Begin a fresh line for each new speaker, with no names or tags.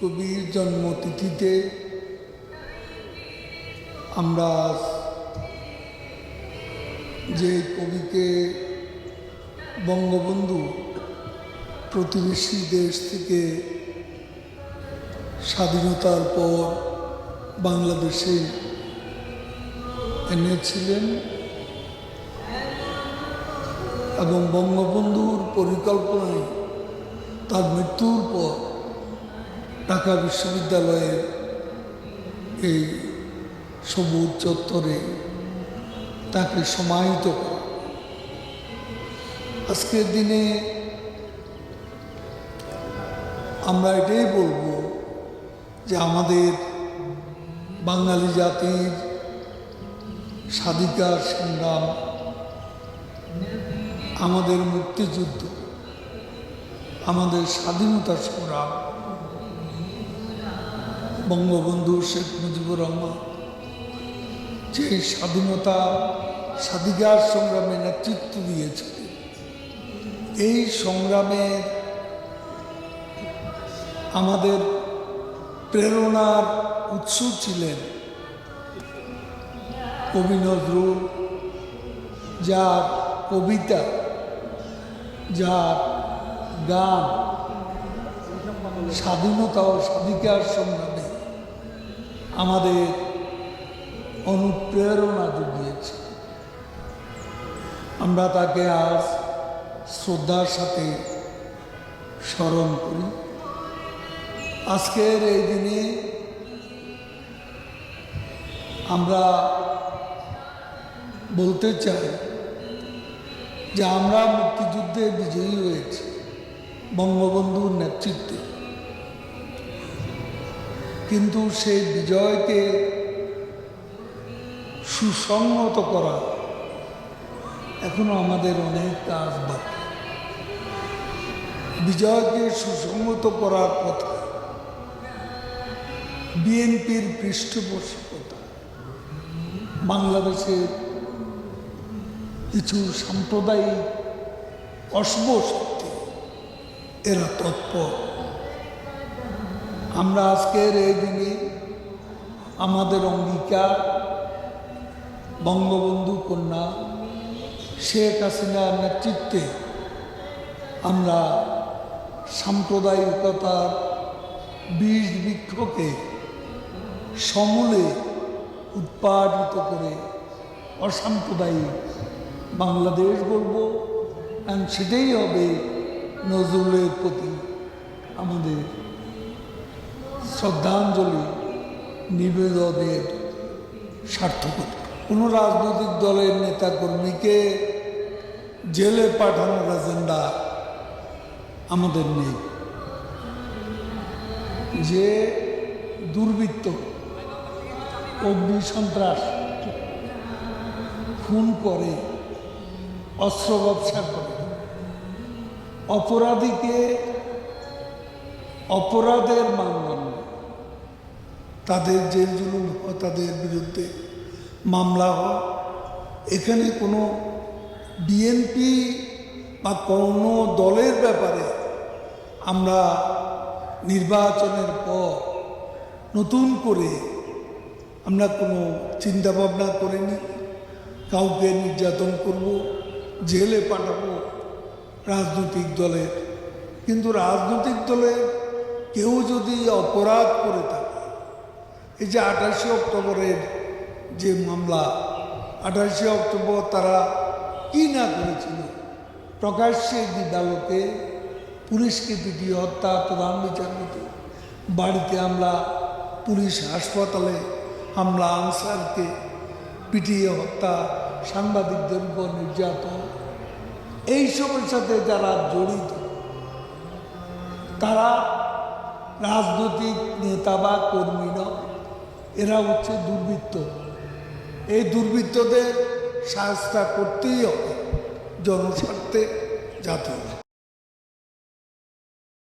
কবির জন্মতিথিতে আমরা যে কবিকে বঙ্গবন্ধু প্রতিবেশী দেশ থেকে স্বাধীনতার পর বাংলাদেশে এনেছিলেন এবং বঙ্গবন্ধুর পরিকল্পনায় তার মৃত্যুর পর ঢাকা বিশ্ববিদ্যালয়ের এই সবুজ চত্বরে তাকে সমাহিত করা। আজকের দিনে আমরা এটাই বলব যে আমাদের বাঙালি জাতির স্বাধিকার সংগ্রাম, আমাদের মুক্তিযুদ্ধ, আমাদের স্বাধীনতা সংগ্রাম বঙ্গবন্ধু শেখ মুজিবুর রহমান যে স্বাধীনতা স্বাধিকার সংগ্রামে নেতৃত্ব দিয়েছে এই সংগ্রামের আমাদের প্রেরণার উৎস ছিলেন কবি নজরুল, যার কবিতা, যার গান, স্বাধীনতা ও স্বাধিকার সংগ্রামে আমাদের অনুপ্রেরণা জুগিয়েছে। আমরা তাকে আজ শ্রদ্ধার সাথে স্মরণ করি। আজকের এই দিনে আমরা বলতে চাই যে আমরা মুক্তিযুদ্ধে বিজয়ী হয়েছি বঙ্গবন্ধুর নেতৃত্বে। কিন্তু সেই বিজয়কে সুসংহত করা এখনও আমাদের অনেক কাজ বাকি। বিজয়কে সুসংহত করার পথে বিএনপির পৃষ্ঠপোষকতা। বাংলাদেশের কিছু সাম্প্রদায়িক অশুভ শক্তি, এরা তৎপর। আমরা আজকের এই দিনে আমাদের অঙ্গীকার বঙ্গবন্ধু কন্যা শেখ হাসিনার নেতৃত্বে আমরা সাম্প্রদায়িকতার বীজ বৃক্ষকে সমূলে উৎপাদিত করে অসাম্প্রদায়িক বাংলাদেশ বলব এবং সেটাই হবে নজরুলের প্রতি আমাদের শ্রদ্ধাঞ্জলি, নিবেদনের সার্থকতা কোনো রাজনৈতিক দলের নেতাকর্মীকে জেলে পাঠানোর এজেন্ডা আমাদের নেই। যে দুর্বৃত্ত, অগ্নি সন্ত্রাস খুন করে, অস্ত্র ব্যবসা করে, অপরাধীকে অপরাধের মানদণ্ড তাদের জেল জুলুম হয় তাদের বিরুদ্ধে মামলা হয় এখানে কোনো বিএনপি বা কোনো দলের ব্যাপারে আমরা নির্বাচনের পর নতুন করে আমরা কোনো চিন্তাভাবনা করিনি, কাউকে নির্যাতন করব, জেলে পাঠাবো রাজনৈতিক দলের। কিন্তু রাজনৈতিক দলের কেউ যদি অপরাধ করে থাকে এই যে আঠাশে অক্টোবরের যে মামলা, আঠাশে অক্টোবর তারা কি না করেছিল? প্রকাশ্যে দিদালোকে পুলিশকে পিটিয়ে হত্যা, প্রধান বিচারপতি, বাড়িতে হামলা, পুলিশ হাসপাতালে হামলা, আনসারকে পিটিয়ে হত্যা, সাংবাদিকদের উপর নির্যাতন। এইসবের সাথে যারা জড়িত, তারা রাজনৈতিক নেতা বা কর্মী নয়। এরা হচ্ছে দুর্বৃত্ত। এই দুর্বৃত্তদের সাহায্য করতেই হবে জনস্বার্থে জাতীয়